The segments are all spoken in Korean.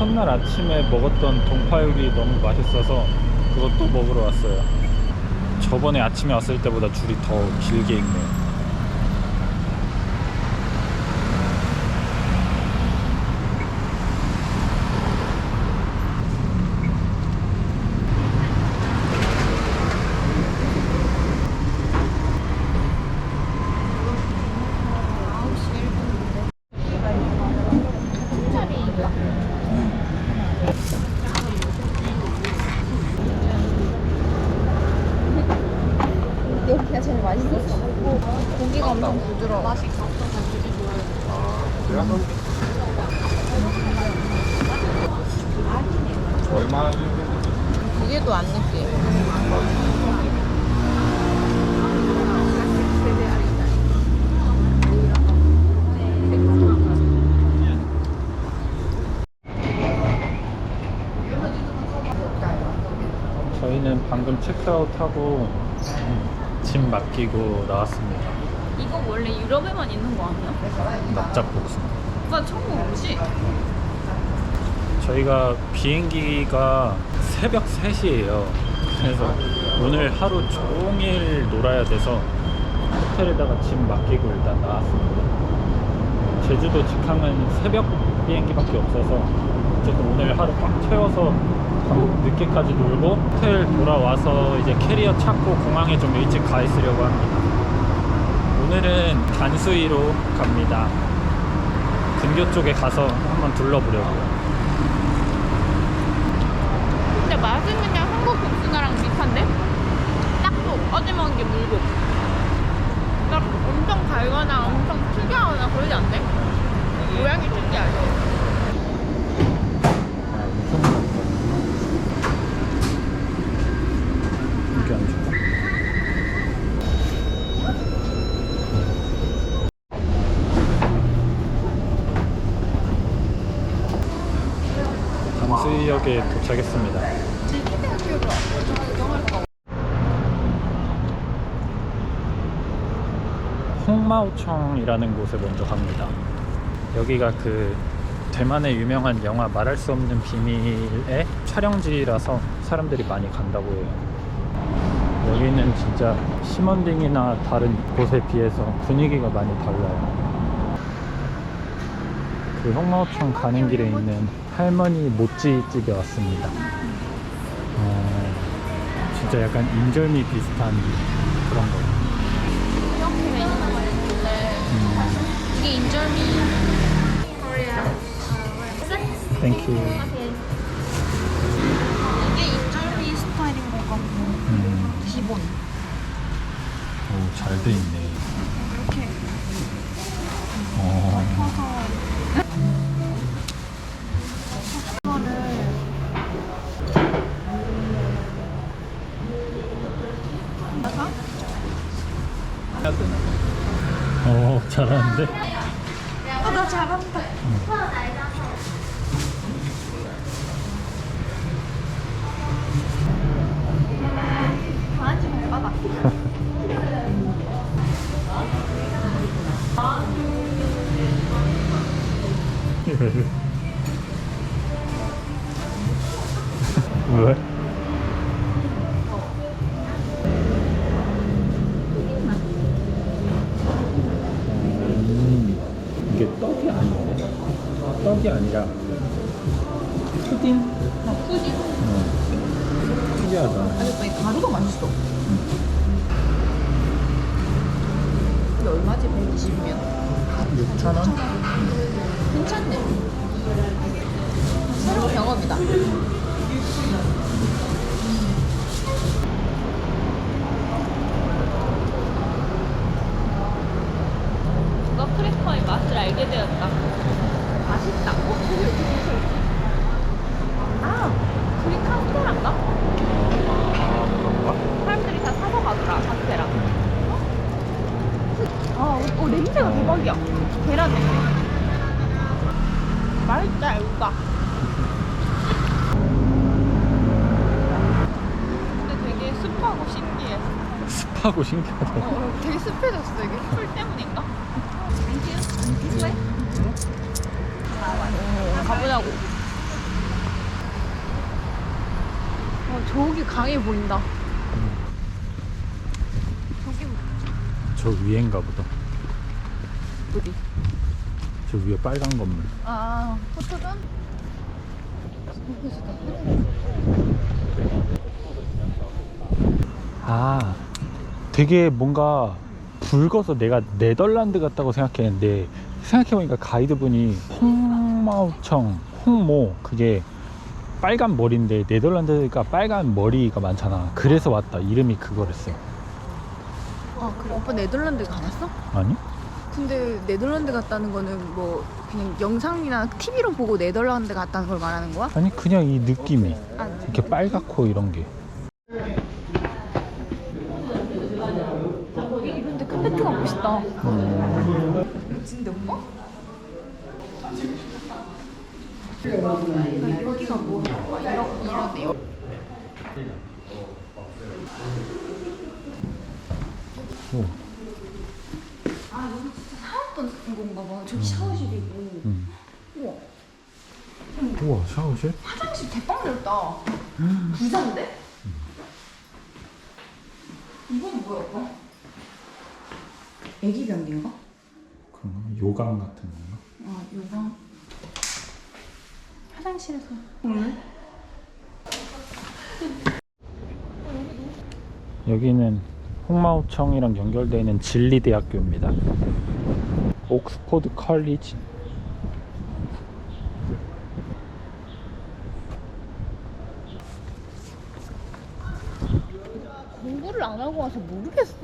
첫날 아침에 먹었던 동파육이 너무 맛있어서 그것도 먹으러 왔어요. 저번에 아침에 왔을 때보다 줄이 더 길게 있네요. 엄청 부드러워. 맛있어. 얼마? 고기도 안 느끼해. 저희는 방금 체크아웃하고 짐 맡기고 나왔습니다. 이거 원래 유럽에만 있는 거 아니야? 납작복숭아. 나 처음 먹지? 저희가 비행기가 새벽 3시예요. 그래서 오늘 하루 종일 놀아야 돼서 호텔에다가 짐 맡기고 일단 나왔습니다. 제주도 직항은 새벽 비행기밖에 없어서 어쨌든 오늘 하루 꽉 채워서 밤 늦게까지 놀고 호텔 돌아와서 이제 캐리어 찾고 공항에 좀 일찍 가 있으려고 합니다. 오늘은 단수이로 갑니다. 근교 쪽에 가서 한번 둘러보려고요. 근데 맛은 그냥 한국 복숭아랑 비슷한데? 딱또 어지머운 게 물고 딱 엄청 달거나 엄청 특이하거나 그러지 않네? 모양이 특이하지 아, 무슨 맛이야? 이게 안 좋아. 강수역에 도착했습니다. 홍마오청이라는 곳에 먼저 갑니다. 여기가 그 대만의 유명한 영화 말할 수 없는 비밀의 촬영지라서 사람들이 많이 간다고 해요. 여기는 진짜 시먼딩이나 다른 곳에 비해서 분위기가 많이 달라요. 그 홍마오청 가는 길에 있는 할머니 모찌 집에 왔습니다. 어, 진짜 약간 인절미 비슷한 그런 거. 이렇게 돼 있는 거 같은데 음, 이게 인절미 땡큐. 이게 인절미 스타일인 것 같고. 음, 기본. 오, 잘 돼 있네. 이렇게 어, 퍼서. 이거를 해야 되나? 어, 잘하는데? 아, 나 잘한다. 강아지 발바닥. 왜? 음, 이게 떡이 아닌데? 떡이 아니라 푸딩? 어, 푸딩. 어. 특이하다. 아니, 이 가루가 맛있어. 근데 얼마지? 120면? 6,000원? 괜찮네. 새로운 경험이다. 누가 크래커의 맛을 알게 되었다 하고 신기하다. 어, 어, 되게 습해졌어 이게. 술 때문인가? 어, 가보자고. 어, 저기 강이 보인다. 저기 저 위엔가 보다. 어디? 저 위에 빨간 건물. 아, 포토존? 아, 되게 뭔가 붉어서 내가 네덜란드 같다고 생각했는데 생각해보니까 가이드분이 홍마우청, 홍모 그게 빨간 머리인데 네덜란드가 빨간 머리가 많잖아. 그래서 왔다. 이름이 그거랬어. 아, 그래. 오빠 네덜란드 가봤어? 아니? 근데 네덜란드 갔다는 거는 뭐 그냥 영상이나 TV로 보고 네덜란드 갔다는 걸 말하는 거야? 아니 그냥 이 느낌이 아, 이렇게 빨갛고 이런 게. 근데 카페트가 멋있다. 음, 진데 오빠? 여기가 뭐 이런 이런 데요? 오, 아 여기 진짜 건가 봐. 저기 샤워실이 고. 음. 우와 우와 샤워실? 화장실 대빵 넓다. 부자인데? 이건 뭐야 오빠? 애기 변기인가? 그런가? 요강 같은 건가? 아 요강. 화장실에서 오늘? 여기는 홍마우청이랑 연결되어 있는 진리대학교입니다. 옥스포드 컬리지. 공부를 안 하고 와서 모르겠어.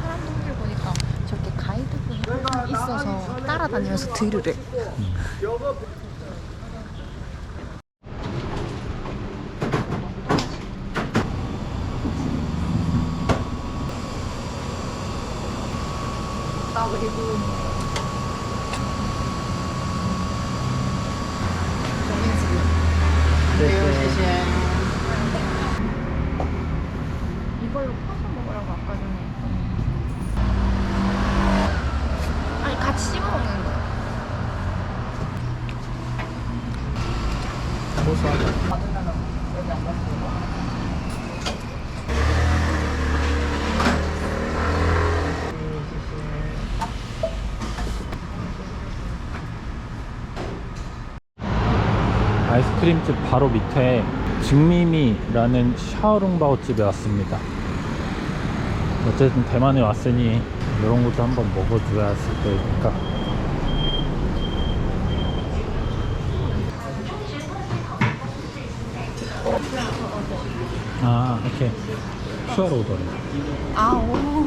사람들 보니까 저렇게 가이드분이 항상 있어서 따라다니면서 들으래. 나 그리고 이걸로 퍼서 먹으라고 아까 전에 아니 같이 씹어 먹는 거야 아이스크림집 바로 밑에 증미미라는 샤오룽바오 집에 왔습니다. 어쨌든 대만에 왔으니 이런 것도 한번 먹어줘야 했을 때니까. 아, 이렇게 QR 오더래. 아 오.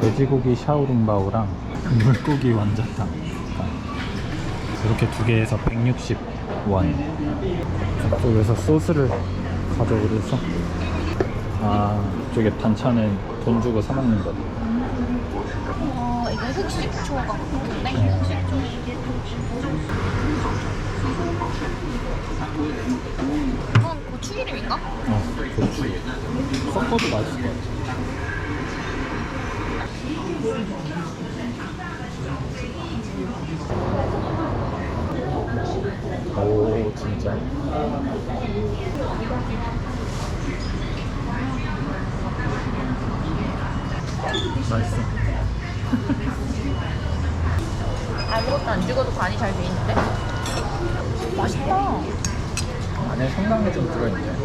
돼지고기 샤오룽바오랑 물고기 완자탕. 이렇게 두 개에서 160원. 저쪽에서 소스를 가져오래서. 아 이쪽에 반찬은 돈 주고 사 먹는 거네 어 이거 흑식초 같은데? 흑식초 이건 고추기름인가? 어 고추. 섞어도 맛있을 것 같아. 오 진짜. 맛있어 아무것도 안 찍어도 간이 잘 돼 있는데? 맛있다 안에 생강이 좀 들어있네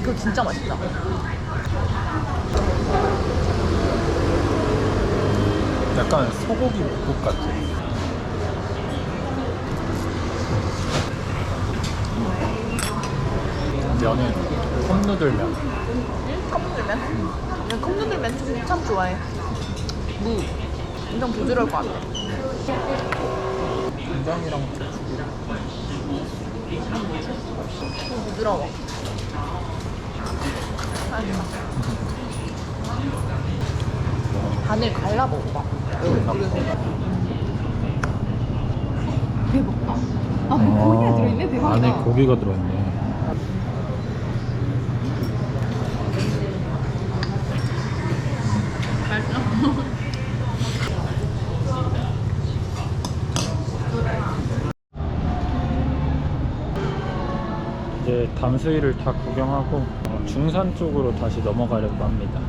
이거 진짜 맛있다 약간 소고기 묵국 같아. 면은 컵누들면. 응? 컵누들면? 난 컵누들면 참, 참 좋아해 무 엄청 부드러울 것 같아 간장이랑 좀 부드러워. 반을 갈라 먹어봐. 배고파 아 고기가 들어있네? 대박이다. 안에 고기가 들어있네. 담수이를 다 구경하고 어, 중산 쪽으로 다시 넘어가려고 합니다.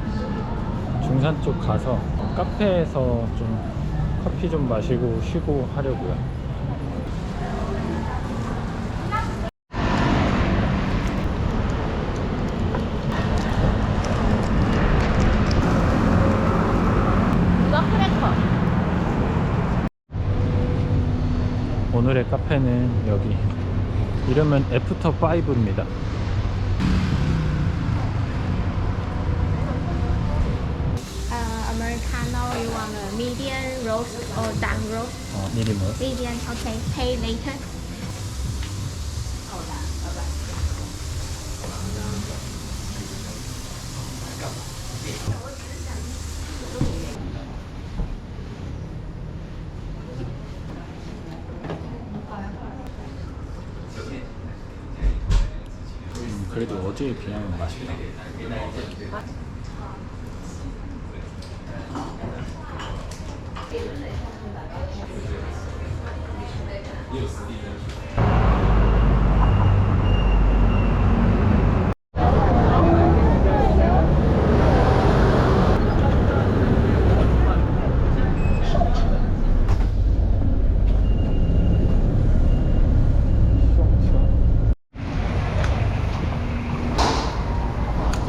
중산 쪽 가서 카페에서 좀 커피 좀 마시고 쉬고 하려고요. 오늘의 카페는 여기 이름은 애프터 5입니다. Uh, Americano, you want a medium roast or dark roast? 어, 이름은 Medium, okay. Pay later. 어제에 비하면 맛있다.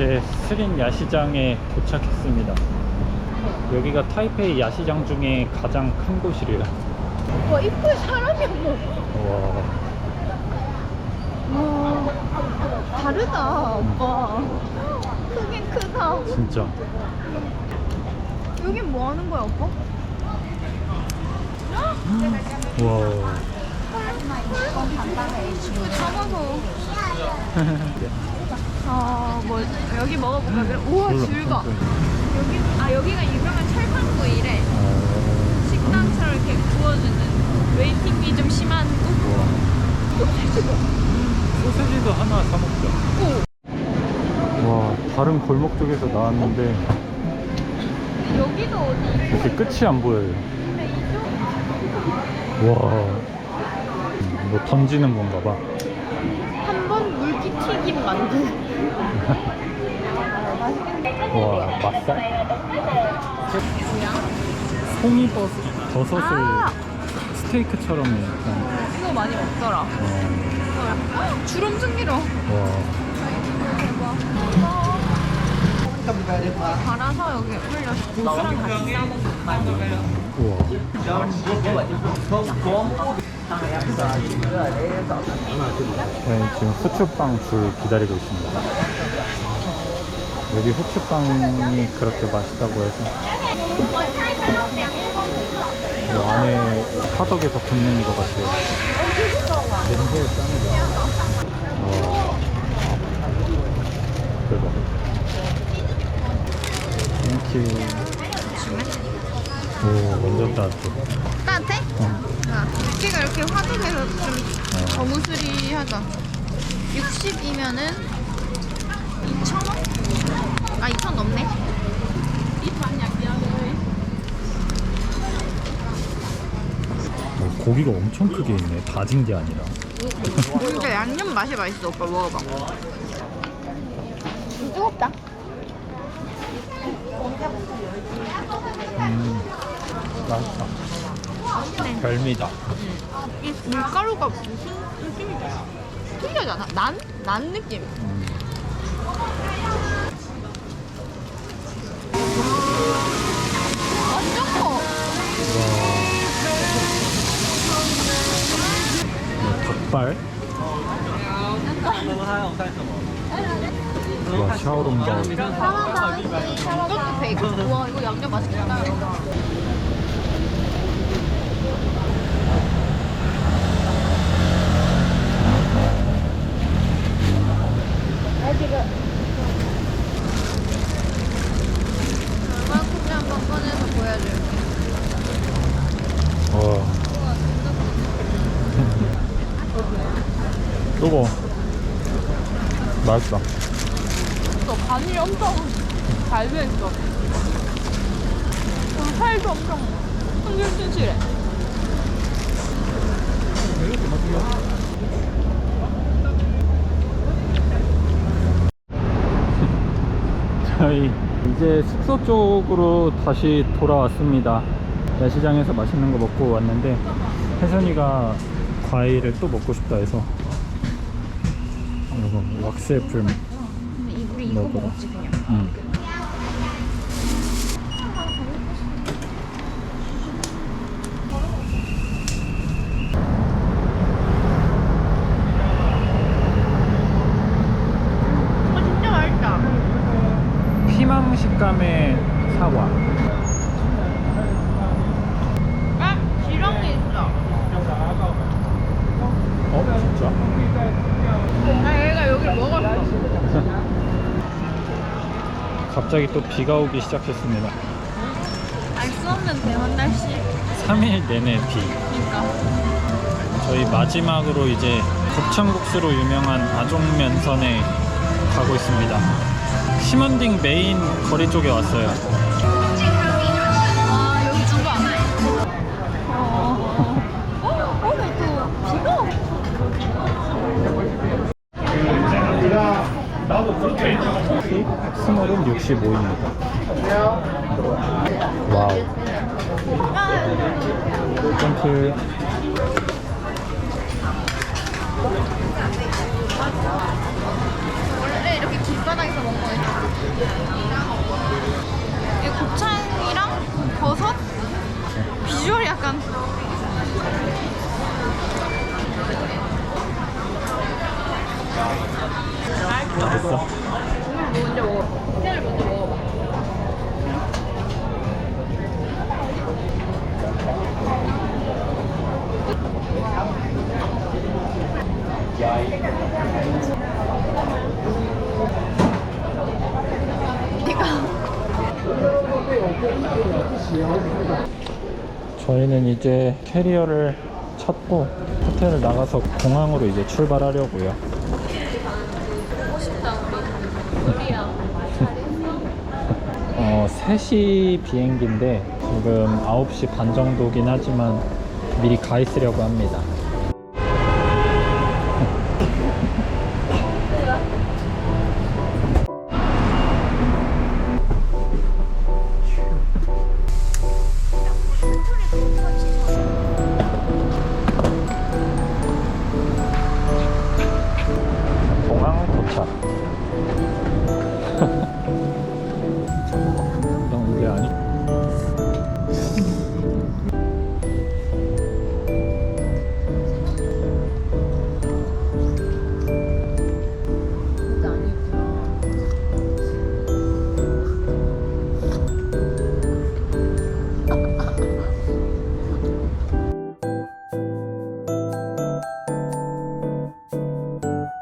이제 스린 야시장에 도착했습니다. 여기가 타이페이 야시장 중에 가장 큰 곳이래요. 와 입구에 사람이 없노. 와, 와 다르다 오빠. 크긴 크다. 진짜. 여긴 뭐 하는 거야 오빠? 와. 이거 잡아서. 아뭐 여기 먹어볼까? 그래. 우와 즐거. 없던데. 여기 아 여기가 유명한 철판구이래. 어, 식당처럼 이렇게 구워주는 웨이팅비 좀 심한 곳. 우와. 소세지도 하나 사 먹자. 와, 다른 골목 쪽에서 나왔는데 여기도 어디? 이렇게 끝이 안 보여요. 근데 이쪽 와. 뭐 던지는 건가 봐. 한번 물기 튀김 만두. 와, 맛살? 송이버섯, 버섯을 아! 스테이크처럼 약간. 이거 많이 먹더라. 어, 주름 길어. 와. 갈아서 여기 올려 고수랑 같이 싸먹는 우와. 네, 지금 후추빵 줄 기다리고 있습니다. 여기 후추빵이 그렇게 맛있다고 해서 이 안에 화덕에서 굽는 것 같아요. 냄새 짱이다. 와. 대박. 땡큐. 오, 완전 따뜻해. 따뜻해? 어. 아, 여기가 이렇게 화덕에서 좀 어. 거무스리하다. 60이면은 2,000원? 아, 2,000 넘네. 어, 고기가 엄청 크게 있네. 다진 게 아니라. 근데 양념 맛이 맛있어. 오빠 먹어봐. 뜨겁다. 음, 맛있다. 별미다. 이 밀가루가 무슨 느낌이지? 특이하지 않아? 난? 난 느낌. 음. 닭발? 와, 샤오롱바오. 이것도 베이컨. 우와, 이거 양념 맛있겠다. 얼마큼지 한번 꺼내서 보여줄게. 와. 요거. 맛있어. 또 간이 엄청 잘 돼있어. 그리고 살도 엄청 흔들흔실해. 저희 이제 숙소 쪽으로 다시 돌아왔습니다. 야시장에서 맛있는 거 먹고 왔는데 혜선이가 과일을 또 먹고 싶다 해서 이거 왁스 애플 그냥. 응. 이거 진짜 맛있다. 피망 식감의 사과 아, 지렁이 있어. 어? 진짜? 아, 얘가 여기를 먹었어. 갑자기 또 비가 오기 시작했습니다 알 수 없는 대만 날씨. 3일 내내 비 그러니까. 저희 마지막으로 이제 곱창국수로 유명한 아종면선에 가고 있습니다. 심원딩 메인 거리 쪽에 왔어요. 아, 여기 주안 해. 어. 어, 오늘 또 비가 오 스몰은 65입니다. 와우. 땡큐. 원래 이렇게 길바닥에서 먹는 거예요. 이 곱창이랑 버섯? 비주얼이 약간 맛있어. 먼저 먹어. 회를 먼저 먹어봐. 저희는 이제 캐리어를 찾고 호텔을 나가서 공항으로 이제 출발하려고요. 우리야. 어, 3시 비행기인데 지금 9시 반 정도긴 하지만 미리 가 있으려고 합니다.